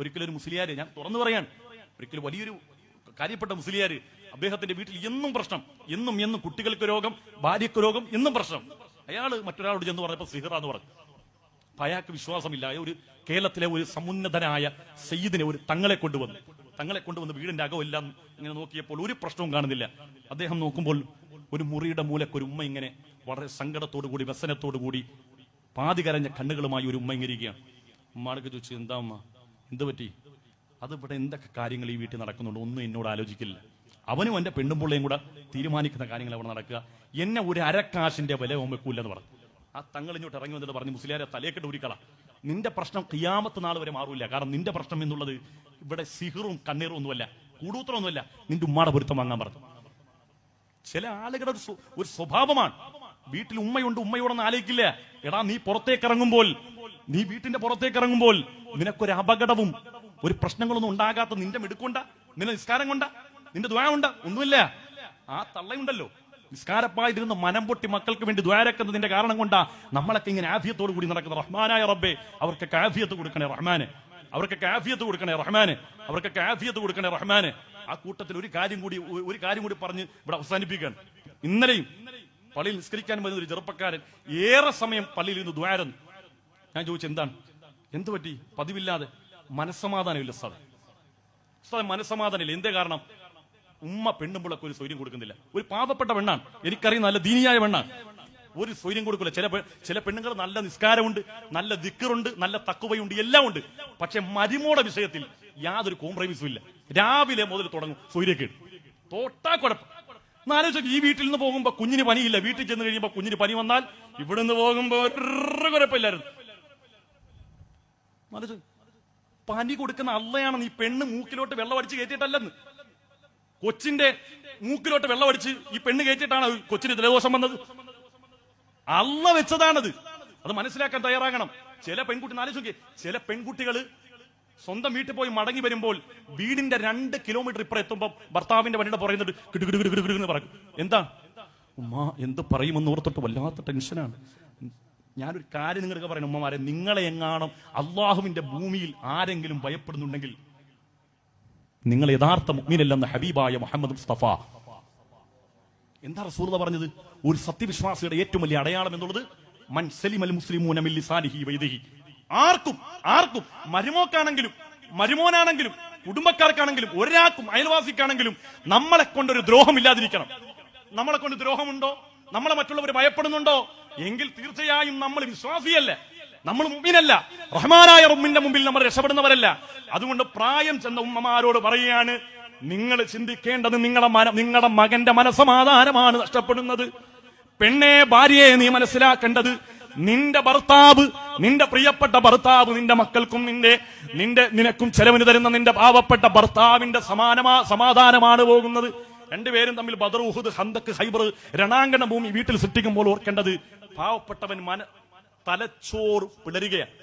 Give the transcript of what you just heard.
ഒരിക്കല. ഒരു മുസ്ലിയാര് ഞാൻ തുറന്നു പറയാൻ. ഒരിക്കലും വലിയൊരു കാര്യപ്പെട്ട മുസ്ലിയാര് അദ്ദേഹത്തിന്റെ വീട്ടിൽ എന്നും പ്രശ്നം. എന്നും എന്നും കുട്ടികൾക്ക് രോഗം ഭാര്യക്ക് രോഗം എന്നും പ്രശ്നം. അയാൾ മറ്റൊരാളോട് ചെന്ന് പറഞ്ഞപ്പോ സിഹിറ എന്ന് പറഞ്ഞു. അയാൾക്ക് വിശ്വാസമില്ല. ഒരു കേരളത്തിലെ ഒരു സമുന്നതനായ സയ്യിദിനെ ഒരു തങ്ങളെ കൊണ്ടുവന്നു. തങ്ങളെ കൊണ്ടുവന്ന് വീടിന്റെ അകമെല്ലാം ഇങ്ങനെ നോക്കിയപ്പോൾ ഒരു പ്രശ്നവും കാണുന്നില്ല. അദ്ദേഹം നോക്കുമ്പോൾ ഒരു മുറിയുടെ മൂലക്ക് ഒരു ഉമ്മ ഇങ്ങനെ വളരെ സങ്കടത്തോടു കൂടി വ്യസനത്തോടു കൂടി പാതി കരഞ്ഞ കണ്ണുകളുമായി ഒരു ഉമ്മ ഇങ്ങനെ ഇരിക്കുകയാണ്. ഉമ്മാടൊക്കെ ചോദിച്ചു എന്താ ഉമ്മ? എന്ത് പറ്റി? അത് ഇവിടെ എന്തൊക്കെ കാര്യങ്ങൾ ഈ വീട്ടിൽ നടക്കുന്നുണ്ട്? ഒന്നും എന്നോട് ആലോചിക്കില്ല. അവനും എന്റെ പെണ്ണുമ്പുള്ളയും കൂടെ തീരുമാനിക്കുന്ന കാര്യങ്ങൾ അവിടെ നടക്കുക. എന്നെ ഒരു അരക്കാശിന്റെ വില വെക്കൂലെന്ന് പറഞ്ഞു. ആ തങ്ങൾ ഇങ്ങോട്ട് ഇറങ്ങി വന്നിട്ട് പറഞ്ഞു മുസ്ലിയാരെ തലയൊക്കെ ഊരിക്കള. നിന്റെ പ്രശ്നം കിയാമത്ത് നാൾ വരെ മാറൂല. കാരണം നിന്റെ പ്രശ്നം എന്നുള്ളത് ഇവിടെ സിഹിറും കണ്ണീറും ഒന്നുമല്ല കൂടൂത്രമൊന്നുമല്ല നിന്റെ ഉമ്മാടെ പൊരുത്തം വാങ്ങാൻ പറഞ്ഞു. ചില ആളുകളുടെ ഒരു സ്വഭാവമാണ്. വീട്ടിൽ ഉമ്മയുണ്ട് ഉമ്മയോടൊന്നും ആലോചിക്കില്ല. എടാ നീ പുറത്തേക്ക് ഇറങ്ങുമ്പോൾ നീ വീട്ടിന്റെ പുറത്തേക്ക് ഇറങ്ങുമ്പോൾ നിനക്കൊരു അപകടവും ഒരു പ്രശ്നങ്ങളൊന്നും ഉണ്ടാകാത്ത നിന്റെ മിടുക്കുണ്ട നിന്റെ നിസ്കാരം കൊണ്ട നിന്റെ ദ്വാ ഉണ്ട് ഒന്നുമില്ല. ആ തള്ളയുണ്ടല്ലോ. നിസ്കാരപ്പായിരുന്ന മനം പൊട്ടി മക്കൾക്ക് വേണ്ടി ദ്വാരക്കുന്നതിന്റെ കാരണം കൊണ്ടാ നമ്മളൊക്കെ ഇങ്ങനെ ആഫിയത്തോട് കൂടി നടക്കുന്ന റഹ്മാനായ റബ്ബെ അവർക്ക് കാഫിയത്ത് കൊടുക്കണേ റഹ്മാന്. അവർക്ക് കാഫിയത്ത് കൊടുക്കണേ റഹ്മാന്. അവർക്ക് കാഫിയത്ത് കൊടുക്കണേ റഹ്മാന്. ആ കൂട്ടത്തിൽ ഒരു കാര്യം കൂടി ഒരു കാര്യം കൂടി പറഞ്ഞ് ഇവിടെ അവസാനിപ്പിക്കാൻ. ഇന്നലെയും പള്ളിയിൽ നിസ്കരിക്കാൻ വരുന്ന ഒരു ചെറുപ്പക്കാരൻ ഏറെ സമയം പള്ളിയിൽ നിന്ന് ദ്വാരം ഞാൻ ചോദിച്ചു എന്താണ്? എന്ത് പറ്റി? പതിവില്ലാതെ മനസ്സമാധാനമില്ല സാറേ സാറേ മനസ്സമാധാനമില്ല. എന്തേ കാരണം? ഉമ്മ പെണ്ണുമ്പോഴൊക്കെ ഒരു സ്വൈര്യം കൊടുക്കുന്നില്ല. ഒരു പാവപ്പെട്ട പെണ്ണാണ്. എനിക്കറിയുന്ന നല്ല ദീനിയായ പെണ്ണാണ്. ഒരു സ്വൈര്യം കൊടുക്കില്ല ചില ചില പെണ്ണുങ്ങൾ നല്ല നിസ്കാരമുണ്ട് നല്ല ദിക്കറുണ്ട് നല്ല തക്കുവയുണ്ട് എല്ലാം ഉണ്ട്. പക്ഷെ മരുമോടെ വിഷയത്തിൽ യാതൊരു കോംപ്രമൈസും ഇല്ല. രാവിലെ മുതൽ തുടങ്ങും സൂര്യക്കേട് തോട്ടാ കുഴപ്പം. ഒന്ന് ആലോചിച്ച് ഈ വീട്ടിൽ നിന്ന് പോകുമ്പോ കുഞ്ഞിന് പനിയില്ല. വീട്ടിൽ ചെന്ന് കഴിയുമ്പോ കുഞ്ഞിന് പനി വന്നാൽ ഇവിടെ നിന്ന് പോകുമ്പോ ഒരു കുഴപ്പമില്ലായിരുന്നു. പനി കൊടുക്കുന്ന അള്ളയാണ് നീ പെണ്ണ് മൂക്കിലോട്ട് വെള്ളം അടിച്ച് കയറ്റിയിട്ടല്ലെന്ന്. കൊച്ചിന്റെ മൂക്കിലോട്ട് വെള്ളം അടിച്ച് ഈ പെണ്ണ് കയറ്റിയിട്ടാണ് കൊച്ചിന് ജലദോഷം വന്നത്. അള്ള വെച്ചതാണത്. അത് മനസ്സിലാക്കാൻ തയ്യാറാകണം. ചില പെൺകുട്ടി നോക്കിയേ. ചില പെൺകുട്ടികൾ സ്വന്തം വീട്ടിൽ പോയി മടങ്ങി വരുമ്പോൾ വീടിന്റെ രണ്ട് കിലോമീറ്റർ ഇപ്പുറം എത്തുമ്പോൾ ഭർത്താവിന്റെ വണ്ടിയുടെ പറയുന്നുണ്ട് കിടുകിടുകിടുകിടുകിടുന്ന് പറയും. എന്താ? ഉമ്മ എന്ത് പറയുമെന്ന് ഓർത്തിട്ട് വല്ലാത്ത ടെൻഷനാണ്. ഞാനൊരു കാര്യം നിങ്ങൾക്ക് പറയണം ഉമ്മമാരെ. നിങ്ങളെ എങ്ങാണോ അള്ളാഹുവിന്റെ ഭൂമിയിൽ ആരെങ്കിലും ഭയപ്പെടുന്നുണ്ടെങ്കിൽ നിങ്ങൾ യഥാർത്ഥ മുഗ്മിനല്ലെന്ന് ഹബീബായ മുഹമ്മദ് മുസ്തഫ. എന്താ റസൂർത പറഞ്ഞത്? ഒരു സത്യവിശ്വാസിയുടെ ഏറ്റവും വലിയ അടയാളം എന്നുള്ളത് മൻ സലിമൽ മുസ്ലിമൂന മിൻ ലിസാനിഹി വൈദിഹി. ആർക്കും ആർക്കും മരുമോക്കാണെങ്കിലും മരുമോനാണെങ്കിലും കുടുംബക്കാർക്കാണെങ്കിലും ഒരാൾക്കും അയൽവാസിക്കാണെങ്കിലും നമ്മളെ കൊണ്ടൊരു ദ്രോഹമില്ലാതിരിക്കണം. നമ്മളെ കൊണ്ട് ദ്രോഹമുണ്ടോ? നമ്മളെ മറ്റുള്ളവർ ഭയപ്പെടുന്നുണ്ടോ? എങ്കിൽ തീർച്ചയായും നമ്മൾ വിശ്വാസിയല്ല. നമ്മൾ മുമ്പിനല്ല റഹ്മാനായ റബ്ബിന്റെ മുമ്പിൽ നമ്മൾ രക്ഷപ്പെടുന്നവരല്ല. അതുകൊണ്ട് പ്രായം ചെന്ന ഉമ്മമാരോട് പറയുകയാണ് നിങ്ങൾ ചിന്തിക്കേണ്ടത് നിങ്ങളെ മന നിങ്ങളുടെ മകന്റെ മനസമാധാനമാണ് നഷ്ടപ്പെടുന്നത്. പെണ്ണെ ഭാര്യയെ നീ മനസ്സിലാക്കേണ്ടത് നിന്റെ ഭർത്താവ് നിന്റെ പ്രിയപ്പെട്ട ഭർത്താവ് നിന്റെ മക്കൾക്കും നിന്റെ നിന്റെ നിനക്കും ചെലവിന് തരുന്ന നിന്റെ പാവപ്പെട്ട ഭർത്താവിന്റെ സമാനമാ സമാധാനമാണ് പോകുന്നത്. രണ്ടുപേരും തമ്മിൽ ബദർ ഉഹുദ് ഹന്തക്ക് ഹൈബർ രണാങ്കണ ഭൂമി വീട്ടിൽ സൃഷ്ടിക്കുമ്പോൾ ഓർക്കേണ്ടത് പാവപ്പെട്ടവൻ മന തലച്ചോറ് പിളരുകയാണ്.